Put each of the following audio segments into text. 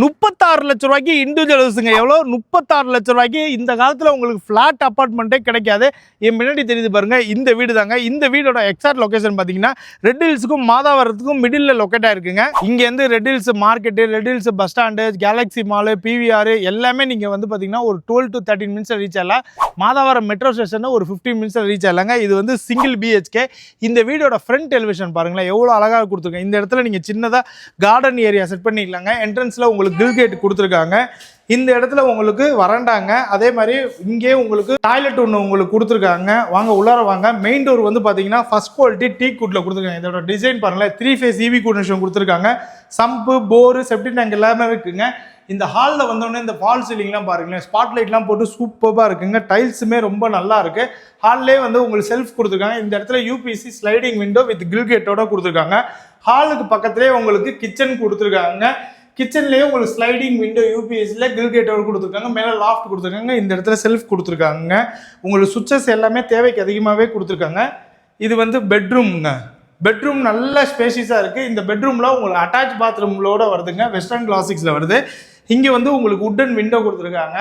முப்பத்தாறு லட்ச ரூபாய்க்கு இண்டிவிஜுவல் ஹவுஸுங்க எவ்வளோ? முப்பத்தாறு லட்ச ரூபாய்க்கு இந்த காலத்தில் உங்களுக்கு ஃப்ளாட் அப்பார்ட்மெண்ட்டே கிடைக்காது. என் முன்னாடி தெரியுது பாருங்கள் இந்த வீடு தாங்க. இந்த வீடோட எக்ஸாக்ட் லொக்கேஷன் பார்த்தீங்கன்னா ரெட் ஹில்ஸுக்கும் மாதாவரத்துக்கும் மிடில் லொக்கேட் ஆயிருக்குங்க. இங்கேருந்து Red Hills market Red Hills bus stand galaxy mall PVR எல்லாமே நீங்கள் வந்து பார்த்தீங்கன்னா ஒரு twelve to thirteen minutes reach ஆகலாம். மாதாவரம் மெட்ரோ ஸ்டேஷனில் ஒரு ஃபிஃப்டீன் மினிட்ஸில் ரீச் ஆகலாங்க. இது வந்து சிங்கிள் பிஹெச்கே இந்த வீடோட ஃப்ரண்ட் எலிவேஷன் பாருங்களேன் எவ்வளோ அழகாக கொடுத்துருங்க இந்த இடத்துல நீங்கள் சின்னதாக கார்டன் ஏரியா செட் பண்ணிக்கலாங்க. என்ட்ரன்ஸில் உங்களுக்கு கில் கேட் கொடுத்துருக்காங்க. இந்த இடத்துல உங்களுக்கு வரண்டாங்க அதே மாதிரி இங்கே உங்களுக்கு டாய்லெட் ஒன்று உங்களுக்கு கொடுத்துருக்காங்க. வாங்க உள்ளார வாங்க. மெயின் டோர் வந்து பார்த்தீங்கன்னா ஃபஸ்ட் குவாலிட்டி டீ கூட்டில் கொடுத்துருக்காங்க. இதோட டிசைன் பாருங்களேன். த்ரீ ஃபேஸ் இவி கனெக்ஷன் கொடுத்துருக்காங்க. சம்பு போரு செப்டி டேங்க் எல்லாமே இருக்குங்க. இந்த ஹாலில் வந்தோடனே இந்த ஃபால் சீலிங்லாம் பாருங்களேன். ஸ்பாட் லைட்லாம் போட்டு சூப்பராக இருக்குங்க. டைல்ஸுமே ரொம்ப நல்லா இருக்குது ஹால்லே வந்து உங்களுக்கு செல்ஃப் கொடுத்துருக்காங்க. இந்த இடத்துல யூபிசி ஸ்லைடிங் விண்டோ வித் கில்கேட்டோட கொடுத்துருக்காங்க. ஹாலுக்கு பக்கத்துலேயே உங்களுக்கு கிச்சன் கொடுத்துருக்காங்க. கிச்சன்லேயே உங்களுக்கு ஸ்லைடிங் விண்டோ யூபிஎஸ்சியில் கில் கேட்டோட கொடுத்துருக்காங்க. மேலே லாஃப்ட் கொடுத்துருக்காங்க. இந்த இடத்துல செல்ஃப் கொடுத்துருக்காங்க உங்களுக்கு சுவிச்சஸ் எல்லாமே தேவைக்கு அதிகமாகவே கொடுத்துருக்காங்க. இது வந்து பெட்ரூம்ங்க பெட்ரூம் நல்ல ஸ்பேஷியஸாக இருக்குது இந்த பெட்ரூமில் உங்களுக்கு அட்டாச் பாத்ரூம்களோட வருதுங்க. வெஸ்டர்ன் கிளாசிக்ஸில் வருது. இங்கே வந்து உங்களுக்கு உட்டன் விண்டோ கொடுத்துருக்காங்க.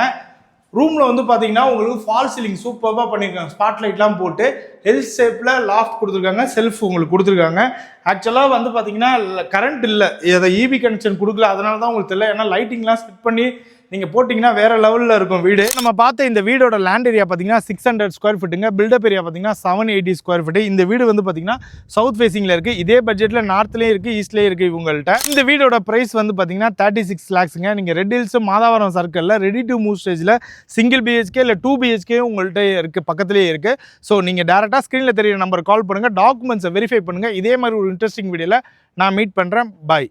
ரூமில் வந்து பார்த்தீங்கன்னா உங்களுக்கு ஃபால் சீலிங் சூப்பராக பண்ணியிருக்காங்க ஸ்பாட் லைட்லாம் போட்டு எல் ஷேப்பில் லாஃப்ட் கொடுத்துருக்காங்க. செல்ஃப் உங்களுக்கு கொடுத்துருக்காங்க. ஆக்சுவலாக வந்து பார்த்தீங்கன்னா கரண்ட் இல்லை. அதை இபி கனெக்ஷன் கொடுக்கல. அதனால தான் உங்களுக்கு தெரியல. ஏன்னா லைட்டிங்லாம் செட் பண்ணி நீங்கள் போட்டிங்கன்னா வேறு லெவலில் இருக்கும் வீடு. நம்ம பார்த்த இந்த வீடோட லேண்ட் ஏரியா பார்த்தீங்கன்னா சிக்ஸ் ஹண்ட்ரட் ஸ்கொயர் ஃபீட்டுங்க பில்டப் ஏரியா பார்த்தீங்கன்னா செவன் எயிட்டி ஸ்கொயர் ஃபீட்டு இந்த வீடு வந்து பார்த்தீங்கன்னா சவுத் ஃபேஸிங்கில் இருக்குது இதே பட்ஜெட்டில் நார்த்லேயும் இருக்குது ஈஸ்ட்லேயும் இருக்குது இவங்கள்ட்ட. இந்த வீடோட ப்ரைஸ் வந்து பார்த்தீங்கன்னா தேர்ட்டி சிக்ஸ் லேக்ஸுங்க நீங்கள் ரெட் ஹில்ஸ் மாதாவரம் சர்க்கிளில் ரெடி டு மூவ் ஸ்டேஜில் சிங்கிள் பிஹெச்கே இல்லை டூ பிஹெச்கே உங்கள்கிட்ட இருக்குது பக்கத்துலேயே இருக்குது ஸோ நீங்கள் டேரெக்டாக ஸ்க்ரீனில் தெரியுற நம்பர் கால் பண்ணுங்கள் டாக்குமெண்ட்ஸை வெரிஃபை பண்ணுங்கள் இதே மாதிரி ஒரு இன்ட்ரெஸ்டிங் வீடியோவில் நான் மீட் பண்ணுறேன் பாய்